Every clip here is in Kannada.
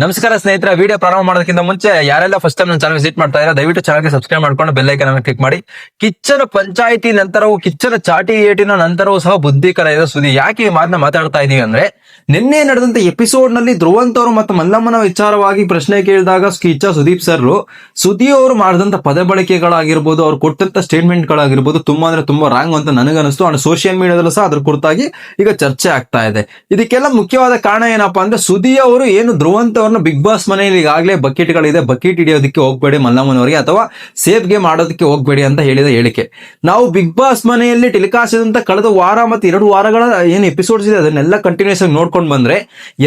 ನಮಸ್ಕಾರ ಸ್ನೇಹಿತರೆ ವಿಡಿಯೋ ಪ್ರಾರಂಭ ಮಾಡೋದಕ್ಕಿಂತ ಮುಂಚೆ ಯಾರೆಲ್ಲ ಫಸ್ಟ್ ಟೈಮ್ ನನ್ನ ಚಾನಲ್ ವಿಸಿಟ್ ಮಾಡ್ತಾ ಇದ್ದಾರೆ, ದಯವಿಟ್ಟು ಚಾನಲ್ಗೆ ಸಬ್ಸ್ಕ್ರೈಬ್ ಮಾಡ್ಕೊಂಡು ಬೆಲ್ ಐಕನ್ ಕ್ಲಿಕ್ ಮಾಡಿ. ಕಿಚ್ಚನ ಪಂಚಾಯಿತಿ ನಂತರವೂ, ಕಿಚ್ಚನ ಚಾಟಿ ಏಟಿನ ನಂತರವೂ ಸಹ ಬುದ್ಧಿ ಕಲಿಯದ ಸುದ್ದಿ ಯಾಕೆ ಈ ಮಾತನ್ನ ಮಾತಾಡ್ತಾ ಇದೀವಿ ಅಂದ್ರೆ, ನಿನ್ನೆ ನಡೆದಂತ ಎಪಿಸೋಡ್ನಲ್ಲಿ ಧ್ರುವಂತ್ ಅವರು ಮತ್ತು ಮಲ್ಲಮ್ಮನ ವಿಚಾರವಾಗಿ ಪ್ರಶ್ನೆ ಕೇಳಿದಾಗ ಕಿಚ್ಚ ಸುದೀಪ್ ಸರ್ ಸುದ್ದಿ ಅವರು ಮಾಡಿದಂತ ಪದ ಬಳಕೆಗಳಾಗಿರ್ಬೋದು, ಅವ್ರು ಕೊಟ್ಟಂತ ಸ್ಟೇಟ್ಮೆಂಟ್ ಗಳಾಗಿರ್ಬೋದು ತುಂಬಾ ಅಂದ್ರೆ ತುಂಬಾ ರಾಂಗ್ ಅಂತ ನನಗನ್ನಿಸ್ತು. ಅಂಡ್ ಸೋಷಿಯಲ್ ಮೀಡಿಯಾದಲ್ಲೂ ಸಹ ಅದ್ರ ಕುರಿತಾಗಿ ಈಗ ಚರ್ಚೆ ಆಗ್ತಾ ಇದೆ. ಇದಕ್ಕೆಲ್ಲ ಮುಖ್ಯವಾದ ಕಾರಣ ಏನಪ್ಪಾ ಅಂದ್ರೆ ಸುದ್ದಿ ಅವರು ಏನು ಧ್ರುವಂತ್ ಅವ್ರನ್ನ ಬಿಗ್ ಬಾಸ್ ಮನೆಯಲ್ಲಿ ಈಗಾಗಲೇ ಬಕೆಟ್ಗಳಿದೆ. ಬಕೆಟ್ ಹಿಡಿಯೋದಕ್ಕೆ ಹೋಗ್ಬೇಡಿ ಮಲ್ಲಮ್ಮನವರಿಗೆ ಅಥವಾ ಸೇಫ್ ಗೇಮ್ ಆಡೋದಕ್ಕೆ ಹೋಗ್ಬೇಡಿ ಅಂತ ಹೇಳಿದ ಹೇಳಿಕೆ. ನಾವು ಬಿಗ್ ಬಾಸ್ ಮನೆಯಲ್ಲಿ ಟೆಲಿಕಾಸ್ಟ್ ಇದಂತ ಕಳೆದ ವಾರ ಮತ್ತು ಎರಡು ವಾರಗಳ ಏನು ಎಪಿಸೋಡ್ಸ್ ಇದೆ, ಅದನ್ನೆಲ್ಲ ಕಂಟಿನ್ಯೂಸ್ ಆಗಿ ನೋಡ್ಕೊಂಡು ಬಂದ್ರೆ,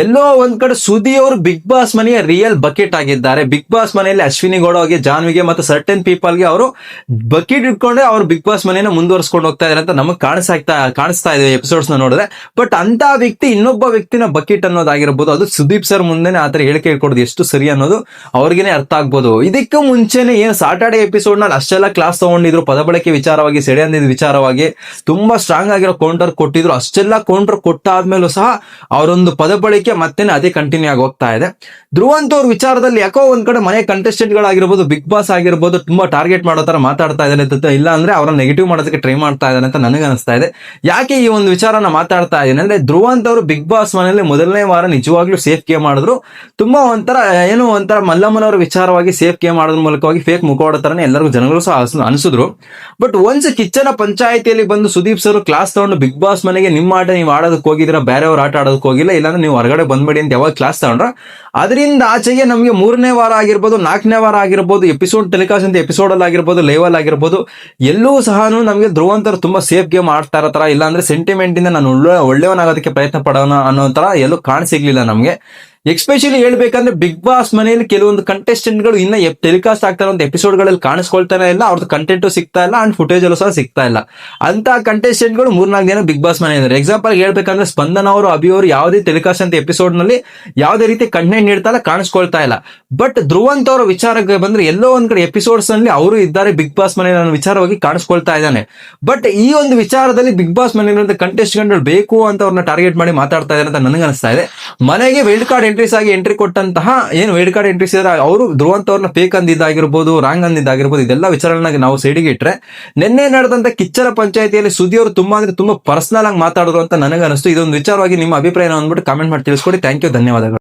ಎಲ್ಲೋ ಒಂದ್ ಕಡೆ ಸುದಿ ಅವರು ಬಿಗ್ ಬಾಸ್ ಮನೆಯ ರಿಯಲ್ ಬಕೆಟ್ ಆಗಿದ್ದಾರೆ. ಬಿಗ್ ಬಾಸ್ ಮನೆಯಲ್ಲಿ ಅಶ್ವಿನಿ ಗೌಡಗೆ ಜಾನ್ವಿಗೆ ಮತ್ತು ಸರ್ಟನ್ ಪೀಪಲ್ಗೆ ಅವರು ಬಕೆಟ್ ಇಟ್ಕೊಂಡೆ ಅವರು ಬಿಗ್ ಬಾಸ್ ಮನೆಯನ್ನ ಮುಂದುವರ್ಸ್ಕೊಂಡು ಹೋಗ್ತಾ ಇದಾರೆ ಅಂತ ನಮಗೆ ಕಾಣಿಸ್ತಾ ಕಾಣಿಸ್ತಾ ಇದೆ ಎಪಿಸೋಡ್ಸ್ ನೋಡಿದ್ರೆ. ಬಟ್ ಅಂತ ವ್ಯಕ್ತಿ ಇನ್ನೊಬ್ಬ ವ್ಯಕ್ತಿನ ಬಕೆಟ್ ಅನ್ನೋದಾಗಿರ್ಬೋದು. ಅದು ಸುದೀಪ್ ಸರ್ ಮುಂದೆನೆ ಆತರ ಹೇಳಿಕೆ ಕೊಡೋದು ಎಷ್ಟು ಸರಿ ಅನ್ನೋದು ಅವ್ರಿಗೇನೆ ಅರ್ಥ ಆಗ್ಬೋದು. ಇದಕ್ಕೂ ಮುಂಚೆನೆ ಏನು ಸಾಟರ್ಡೆ ಎಪಿಸೋಡ್ನಲ್ಲಿ ಅಷ್ಟೆಲ್ಲ ಕ್ಲಾಸ್ ತಗೊಂಡಿದ್ರು, ಪದ ಬಳಕೆ ವಿಚಾರವಾಗಿ ಸೆಳೆ ಅಂದಿದ್ದ ವಿಚಾರವಾಗಿ, ತುಂಬಾ ಸ್ಟ್ರಾಂಗ್ ಆಗಿರೋ ಕೌಂಟರ್ ಕೊಟ್ಟಿದ್ರು. ಅಷ್ಟೆಲ್ಲ ಕೌಂಟರ್ ಕೊಟ್ಟಾದ್ಮೇಲೂ ಸಹ ಅವರೊಂದು ಪದ ಬಳಕೆ ಮತ್ತೆ ಅದೇ ಕಂಟಿನ್ಯೂ ಆಗಿ ಹೋಗ್ತಾ ಇದೆ. ಧ್ರುವಂತ್ ಅವ್ರ ವಿಚಾರದಲ್ಲಿ ಯಾಕೋ ಒಂದ್ ಕಡೆ ಮನೆ ಕಂಟೆಸ್ಟೆಂಟ್ ಗಳಾಗಿರ್ಬೋದು ಬಿಗ್ ಬಾಸ್ ಆಗಿರ್ಬೋದು, ತುಂಬಾ ಟಾರ್ಗೆಟ್ ಮಾಡೋ ತರ ಮಾತಾಡ್ತಾ ಇದ್ದಾರೆ ಅಂತ ಇಲ್ಲ ಅಂದ್ರೆ ಅವರ ನೆಗೆಟಿವ್ ಮಾಡೋದಕ್ಕೆ ಟ್ರೈ ಮಾಡ್ತಾ ಇದ್ದಾರೆ ಅಂತ ನನಗೆ ಅನಿಸ್ತಾ ಇದೆ. ಯಾಕೆ ಈ ಒಂದು ವಿಚಾರನ ಮಾತಾಡ್ತಾ ಇದ್ದೀನಿ ಅಂದ್ರೆ ಧ್ರುವಂತ್ ಅವರು ಬಿಗ್ ಬಾಸ್ ಮನೆಯಲ್ಲಿ ಮೊದಲನೇ ವಾರ ನಿಜವಾಗ್ಲೂ ಸೇಫ್ ಗೇಮ್ ಮಾಡಿದ್ರು. ತುಂಬಾ ಒಂಥರ, ಏನು ಒಂಥರ ಮಲ್ಲಮ್ಮನವರ ವಿಚಾರವಾಗಿ ಸೇಫ್ ಗೇಮ್ ಮಾಡೋದ್ರ ಮೂಲಕವಾಗಿ ಫೇಕ್ ಮುಖವಾಡ ತರನೇ ಎಲ್ಲರಿಗೂ ಜನಗಳು ಸಹ ಅನಿಸಿದ್ರು. ಬಟ್ ಒನ್ಸ್ ಕಿಚ್ಚನ ಪಂಚಾಯಿತಿಯಲ್ಲಿ ಬಂದು ಸುದೀಪ್ ಸರ್ ಕ್ಲಾಸ್ ತಗೊಂಡು ಬಿಗ್ ಬಾಸ್ ಮನೆಗೆ ನಿಮ್ಮ ಆಟ ನೀವು ಆಡೋದಕ್ಕೆ ಹೋಗಿದ್ದೀರಾ, ಬೇರೆಯವ್ರ ಆಟ ಆಡೋದಕ್ಕೆ ಹೋಗಿಲ್ಲ, ಇಲ್ಲಾಂದ್ರೆ ನೀವು ಹೊರಗಡೆ ಬಂದ್ಬೇಡಿ ಅಂತ ಯಾವಾಗ ಕ್ಲಾಸ್ ತಗೊಂಡ್ರ, ಅದರಿಂದ ಆಚೆಗೆ ನಮಗೆ ಮೂರನೇ ವಾರ ಆಗಿರ್ಬೋದು, ನಾಲ್ಕನೇ ವಾರ ಆಗಿರ್ಬೋದು ಎಪಿಸೋಡ್ ಟೆಲಿಕಾಸ್ಟ್ ಅಂತ ಎಪಿಸೋಡ್ ಅಲ್ಲಿ ಆಗಿರ್ಬೋದು ಲೈವ್ ಅಲ್ಲಿ ಆಗಿರ್ಬೋದು, ಎಲ್ಲೂ ಸಹ ನಮಗೆ ಧ್ರುವಂತರು ತುಂಬಾ ಸೇಫ್ ಗೇಮ್ ಆಡ್ತಾ ಇರೋ ತರ ಇಲ್ಲಾಂದ್ರೆ ಸೆಂಟಿಮೆಂಟ್ ಇಂದ ನಾನು ಒಳ್ಳೆ, ಒಳ್ಳೆಯವನಾಗೋದಕ್ಕೆ ಪ್ರಯತ್ನ ಪಡೋಣ ಅನ್ನೋ ತರ ಎಲ್ಲೂ ಕಾಣ ಸಿಗ್ಲಿಲ್ಲ ನಮಗೆ. ಎಕ್ಸ್ಪೆಷಲಿ ಹೇಳ್ಬೇಕಂದ್ರೆ ಬಿಗ್ ಬಾಸ್ ಮನೆಯಲ್ಲಿ ಕೆಲವೊಂದು ಕಂಟೆಸ್ಟೆಂಟ್ಗಳು ಇನ್ನ ಟೆಲಿಕಾಸ್ಟ್ ಆಗ್ತಾ ಒಂದು ಎಪಿಸೋಡ್ಗಳಲ್ಲಿ ಕಾಣಿಸ್ಕೊಳ್ತಾನೆ ಇಲ್ಲ ಅವ್ರದ್ದು ಕಂಟೆಂಟ್ ಸಿಗ್ತಾ ಇಲ್ಲ ಅಂಡ್ ಫುಟೇಜ್ ಅಲ್ಲೂ ಸಹ ಸಿಗ್ತಾ ಇಲ್ಲ. ಅಂತ ಕಂಟೆಸ್ಟೆಂಟ್ಗಳು ಮೂರ್ನಾಲ್ಕು ಜನ ಬಿಗ್ ಬಾಸ್ ಮನೆ ಇದ್ದಾರೆ ಎಕ್ಸಾಂಪಲ್ ಹೇಳ್ಬೇಕಂದ್ರೆ ಸ್ಪಂದನ ಅವರು, ಅಭಿ ಅವರು ಯಾವುದೇ ಟೆಲಿಕಾಸ್ಟ್ ಅಂತ ಎಪಿಸೋಡ್ನಲ್ಲಿ ಯಾವುದೇ ರೀತಿ ಕಂಟೆಂಟ್ ನೀಡ್ತಾ ಇಲ್ಲ ಕಾಣಿಸ್ಕೊಳ್ತಾ ಇಲ್ಲ. ಬಟ್ ಧ್ರುವಂತ ಅವರ ವಿಚಾರಕ್ಕೆ ಬಂದ್ರೆ ಎಲ್ಲೋ ಒಂದ್ ಕಡೆ ಎಪಿಸೋಡ್ಸ್ನಲ್ಲಿ ಅವರು ಇದ್ದಾರೆ ಬಿಗ್ ಬಾಸ್ ಮನೆ ವಿಚಾರವಾಗಿ ಕಾಣಿಸ್ಕೊಳ್ತಾ ಇದ್ದಾನೆ. ಬಟ್ ಈ ಒಂದು ವಿಚಾರದಲ್ಲಿ ಬಿಗ್ ಬಾಸ್ ಮನೆಯಲ್ಲಿ ಕಂಟೆಸ್ಟೆಂಟ್ ಬೇಕು ಅಂತ ಅವ್ರನ್ನ ಟಾರ್ಗೆಟ್ ಮಾಡಿ ಮಾತಾಡ್ತಾ ಇದ್ದಾರೆ ಅಂತ ನನಗೆ ಅನಿಸ್ತಾ ಇದೆ. ಮನೆಗೆ ವೈಲ್ಡ್ ಕಾರ್ಡ್ ಎಂಟ್ರೀಸ್ ಆಗಿ ಎಂಟ್ರಿ ಕೊಟ್ಟಂತಹ ಏನು ವೈಲ್ಡ್ ಕಾರ್ಡ್ ಎಂಟ್ರೀಸ್ ಇದ್ದಾರೆ ಅವರು ಧ್ರುವಂತ್ ಅವ್ರನ್ನ ಫೇಕ್ ಅಂದಿದ್ದಾಗಿರ್ಬೋದು ರಾಂಗ್ ಅಂದಿದ್ದಾಗಿರ್ಬೋದು, ಇದೆಲ್ಲ ವಿಚಾರಗಳನ್ನ ನಾವು ಸೈಡಿಗೆ ಇಟ್ರೆ ನಿನ್ನೆ ನಡೆದಂತ ಕಿಚ್ಚರ ಪಂಚಾಯತಿಯಲ್ಲಿ ಸುದ್ದಿ ಅವರು ತುಂಬಾ ಅಂದ್ರೆ ತುಂಬಾ ಪರ್ಸನಲ್ ಆಗಿ ಮಾತಾಡೋದು ಅಂತ ನನಗೆ ಅನಿಸ್ತು ಇದೊಂದು ವಿಚಾರವಾಗಿ ನಿಮ್ಮ ಅಭಿಪ್ರಾಯ ಅಂದ್ಬಿಟ್ಟು ಕಾಮೆಂಟ್ ಮಾಡಿ ತಿಳಿಸ್ಕೊಡಿ. ಥ್ಯಾಂಕ್ ಯು ಧನ್ಯವಾದಗಳು.